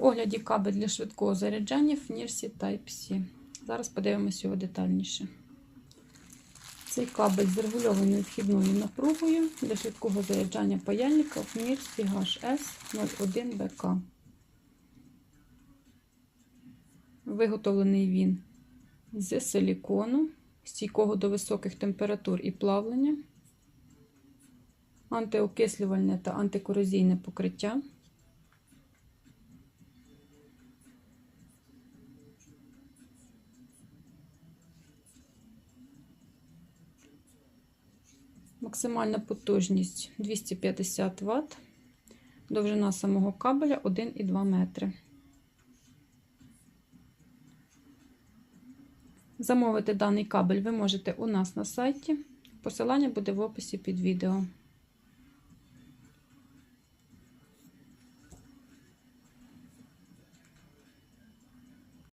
огляді кабель для швидкого заряджання Fnirsi Type-C. Зараз подивимося його детальніше. Цей кабель з регульованою вхідною напругою для швидкого заряджання паяльника Fnirsi HS01BK. Виготовлений він з силікону, стійкого до високих температур і плавлення, антиокислювальне та антикорозійне покриття. Максимальна потужність 250 Вт, довжина самого кабеля 1,2 метри. Замовити даний кабель ви можете у нас на сайті. Посилання буде в описі під відео.